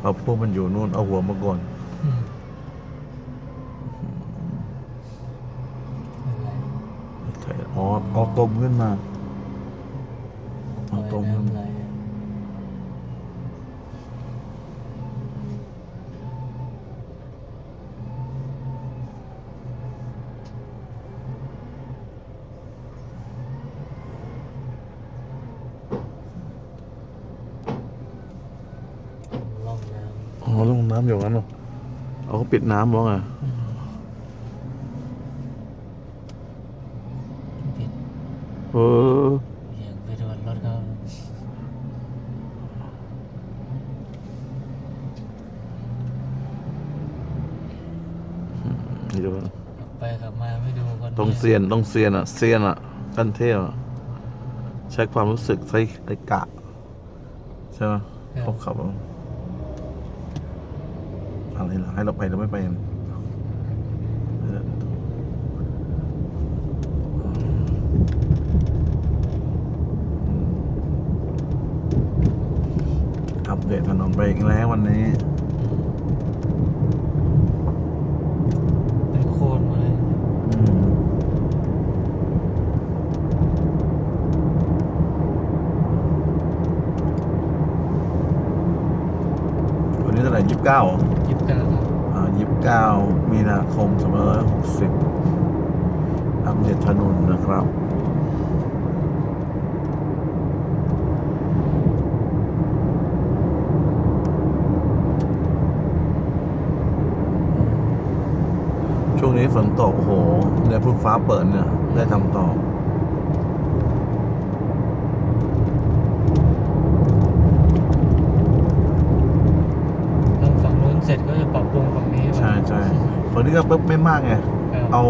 เอาพวกมันอยู่นู่นเอาหัวมาก่อนอืมอะไรใช่อ๋อเอาตมขึ้นมาเอาตมขึ้นอะไรมา อะ ล่องน้ อ๋อลงน้ำอยู่งั้นเหรอเอาเขาปิดน้ำบ้างอะำปิดเออเบี่ยงไปโดนรถเขานี่ดูขับไปขับมาไม่ดูคนต้องเซียนต้องเซียนอะเซียนอะขั้นเทพอะใช้ความรู้สึกใช้ไอ้กะใช่ไหมพวกขับเอา อะไรหรอให้เราไปเราไม่ไปอัปเดตถนนไปอีกแล้ววันนี้ เป็นโคลนหมดเลย อืมวันนี้เท่าไหร่ ยี่สิบเก้ายิบเก้าครับอ่ายี่สิบเก้ามีนาคมสองพันห้าร้อยหกสิบอัปเดตถนนนะครับช่วงนี้ฝนตกโอ้โหเนี่ยเพิ่งฟ้าเปิดเนี่ย ได้ทำต่อ ทำฝั่งนู้นเสร็จก็จะปรับปรุงฝั่งนี้ใช่ใช่ฝั่งนี้ก็ปุ๊บไม่มากไงครับเอา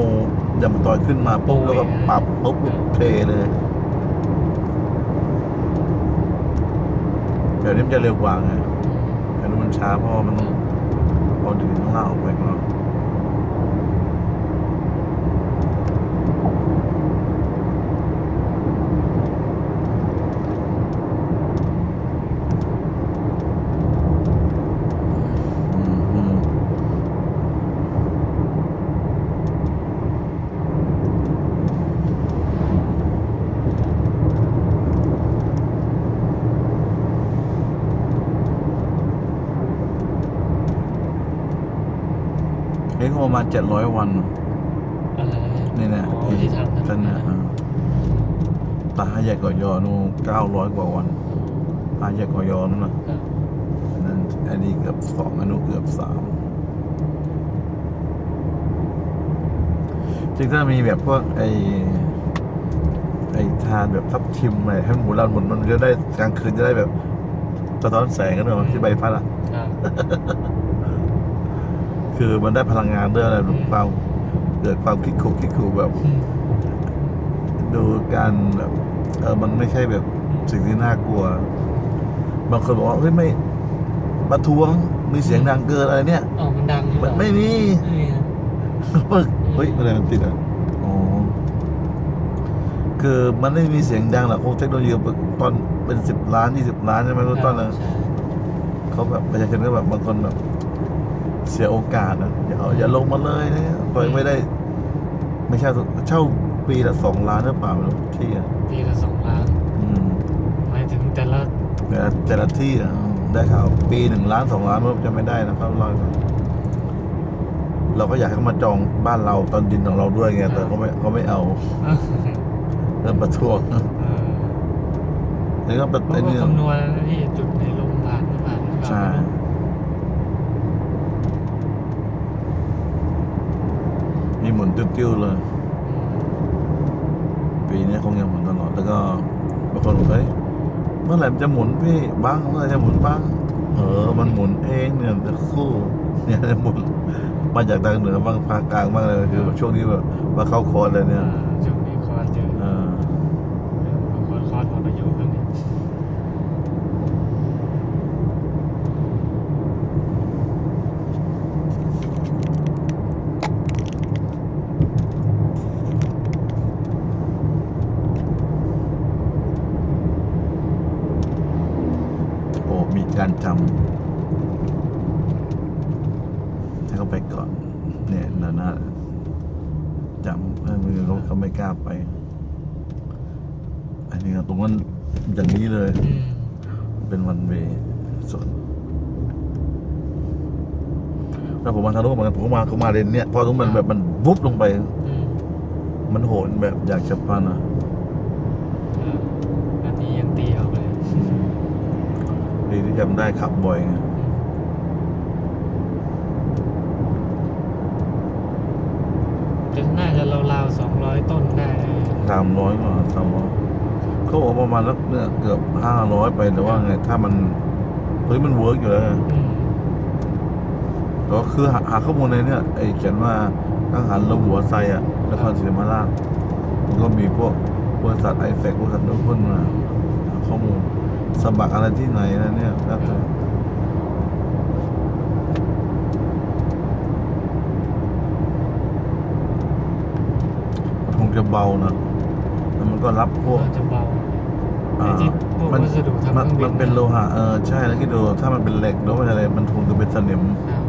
ยำต่อยขึ้นมาปุ๊บโอ้ยแล้วก็ปรับปุ๊บครับเทเลยแบบนี้มันจะเร็วกว่าไงแต่นู้นมันช้าเพราะว่ามันต้องเอาดินข้างล่างออกไปก่อนอืมอืม นี่ก็ ประมาณเจ็ดร้อยวันอะไรนะนี่นะอ๋อที่ทำท่านนะอ่าตาใหญ่กว่ายอนู่เก้าร้อยกว่าวันตาใหญ่กว่ายอนู่นนะครับอันนั้นอันนี้เกือบสองอันนู้นเกือบสามจริงถ้ามีแบบพวกไอไอทานแบบทับทิมอะไรให้มันหมุนเราหมุนมันจะได้กลางคืนจะได้แบบสะท้อนแสงกันด้วยที่ใบพัดอะ ครับ คือมันได้พลังงานด้วยอะไรความเกิดความคิดขู่คิดขู่แบบอืมดูการแบบเออมันไม่ใช่แบบสิ่งที่น่ากลัว บางคนบอกว่าเฮ้ยไม่ประท้วงมีเสียงดังเกินอะไรเนี่ยอ๋อมันดังหรือเปมันล่าไม่มีไม่มีนะปึ๊กเฮ้ยอะไรมันติดอะอ๋อคือมันไม่มีเสียงดังหรอกพวกเทคโนโลยีตอนเป็นสิบล้านยี่สิบล้านใช่ไหมรู้ต้นนะใช่เขาแบบประชาชนก็แบบบางคนแบบ เสียโอกาสนะอย่าเอาอย่าลงมาเลยนะปล่อยไม่ได้ ไม่ใช่เช่าปีละสองล้านหรือเปล่าไม่รู้ที่อะปีละสองล้านอืมหมายถึงแต่ละแต่ละแต่ละที่อะได้ข่าวปีหนึ่งล้านสองล้านมันจะไม่ได้นะครับเราเราก็อยากให้เขามาจองบ้านเราตอนดินของเราด้วยไงแต่เขาไม่เขาไม่เอาเริ่มประท้วงเออนี่ก็เป็นเขาไอ้ก็นี่คำนวณแล้วนะพี่จุดไหนลงผ่านไม่ผ่านหรือเปล่าใช่ กิ้วเลย ปีนี้คงยังหมุนตลอด แล้วก็บางคนบอกเฮ้ยเมื่อไหร่มันจะหมุนพี่บ้างเมื่อไหร่จะหมุนบ้างเออมันหมุนเองเนี่ยจะคู่เนี่ยจะหมุนมาจากทางเหนือบ้างภาคกลางบ้างเลยคือช่วงนี้แบบมาเข้าคอร์สเลยเนี่ยช่วงนี้คอร์สเยอะ เออ คอร์สคอร์สหมดอายุแล้วนี่ โอ้มีการจำ ไปก่อน เนี่ยนานาจำให้มือเขาเขาไม่กล้าไป อันนี้ก็ตรงนั้นอย่างนี้เลยอืมเป็นวันเวย์ส่วนแล้วผมมาทางนู้นเหมือนกันผมก็มาก็มาเลนเนี่ยพอตรงมันแบบมันวุบลงไปอืมมันโหนแบบอยากจะพันอะครับอันนี้ยังตีออกเลยดีที่จำได้ขับบ่อยไง จะน่าจะราวๆสองร้อยต้นได้สามร้อยกว่าสามร้อยเขาบอกประมาณสักเนี่ยเกือบห้าร้อยไปแต่ว่าไงถ้ามันเฮ้ยมันเวิร์กอยู่แล้วไงอืมแต่ว่าคือหาหาข้อมูลในเนี่ยไอ้เขียนว่ากังหันลมหัวไซอะนครศรีธรรมราชมันก็มีพวกบริษัทไอแฟกบริษัทนู้นพุ่นมาหาข้อมูลสมัครอะไรที่ไหนนะเนี่ยแล้วแต่ มันคงจะเบานะแล้วมันก็รับพวกก็จะเบาอ่าไอ้ที่พวกมันวัสดุทำมันเครื่องบินมันเป็นโลหะเออใช่แล้วคิดดูถ้ามันเป็นเหล็กหรือว่าอะไรมันคงจะเป็นสนิมครับ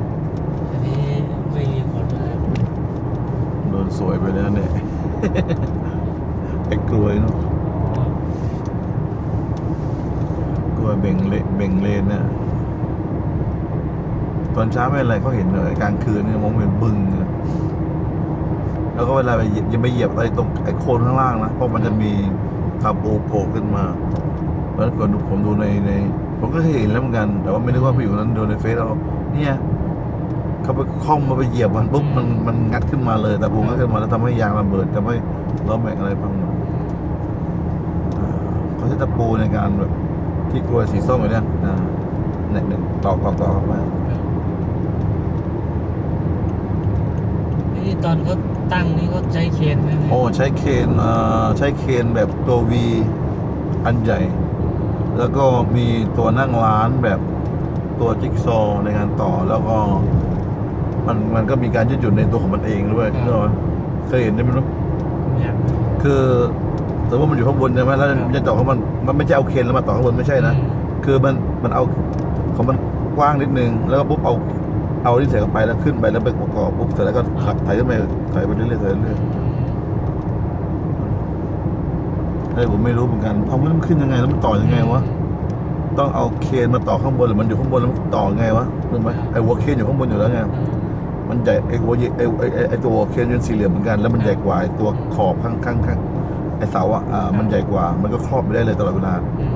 อันนี้ไม่มีผลเลยโดนสวยไปแล้วเนี่ย ไอ้กลวยเนาะอ๋อกลวยเบ่งเลเบ่งเลนเนี่ยตอนเช้าไม่เป็นไรเขาเห็นเลยกลางคืนเนี่ยมองเป็นบึ้งเนี่ย แล้วก็เวลาไปยียบอย่าไปเหยียบอะไรตรงไอ้โคนข้างล่างนะเพราะมันจะมีคาร์โบโผล่ขึ้นมาเพราะฉะนั้นก่อนผมดูในใน ผมก็เคยเห็นแล้วเหมือนกัน แต่ว่าไม่นึกว่าผู้หญิงคนนั้นโดูในเฟซเราเนี่ยเขาไปคล้องมาไปเหยียบมันปุ๊บมันมันงัดขึ้นมาเลย แต่ผมงัดขึ้นมาแล้วทำให้ยางระเบิดทำให้ล้อแม็กอะไรพังเขาใช้ตะปูในการแบบที่กลัวสีส้มอยู่เนี่ยอ่าเนี่ยหนึ่งตอกตอกตอกมา ครับนี่ ตอนเขาตั้งนี่เขาใช้เคนไหมเนี่ยโอ้ใช้เคนอ่าใช้เคนแบบตัววีอันใหญ่ แล้วก็มีตัวนั่งร้านแบบตัวจิ๊กซอว์ในการต่อแล้วก็มันมันก็มีการยืดหยุ่นในตัวของมันเองด้วยเนกอะเคยเห็นใช่ไหมรู้เนี่ยคือสมมติมันอยู่ข้างบนใช่ไหมแล้วครับมันจะต่อข้างบนมันไม่ใช่เอาเคนแล้วมาต่อข้างบนไม่ใช่นะ คือมันมันเอาของมันกว้างนิดนึง แล้วก็ปุ๊บเอา เอาที่ใส่เข้าไปแล้วขึ้นไปแล้วไปประกอบปุ๊บเสร็จแล้วก็ขับไถขึ้นไปไถไปเรื่อยๆเรื่อยๆเฮ้ยผมไม่รู้เหมือนกันเอามันขึ้นยังไงแล้วมันต่อยังไงวะต้องเอาเคนมาต่อข้างบนหรือมันอยู่ข้างบนแล้วมันต่อไงวะรู้ไหมไอ้หัวเคนอยู่ข้างบนอยู่แล้วไงมันใหญ่ไอ้หัวไอ้ไอ้ไอ้ตัวเคนเป็นสี่เหลี่ยมเหมือนกันแล้วมันใหญ่กว่าไอ้ตัวขอบข้างข้างข้างไอ้เสาอะมันใหญ่กว่า มันก็ครอบไปได้เลยตลอดเวลา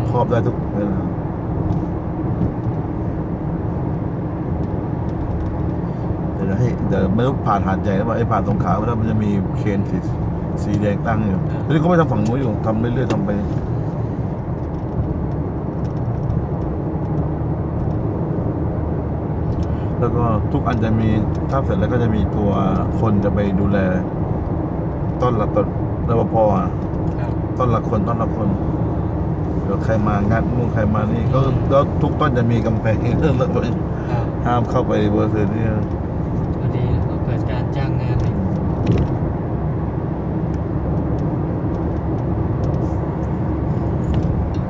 ครอบได้ทุกเวลาเดี๋ยวให้เดี๋ยวไม่รู้ผ่านหาดใหญ่หรือเปล่าไอ้ผ่านตรงขาวแล้วมันจะมีเคนสีสีแดงตั้งอยู่ทีนี้เขาไม่ทำฝั่งนู้นอยู่ทำเรื่อยๆทำไปแล้วก็ทุกอันจะมีถ้าเสร็จแล้วก็จะมีตัวคนจะไปดูแล ต้อนรับต้นรปภอะครับต้อนรับคนต้อนรับคนเดี๋ยวใครมางานนู่นใครมานี่ก็แล้วทุกต้นจะมีกำแพงเองเรื่องแล้วครับห้ามเข้าไปบริเวณนี้นะ ตีแล้วก็เกิดการจ้างงานอีก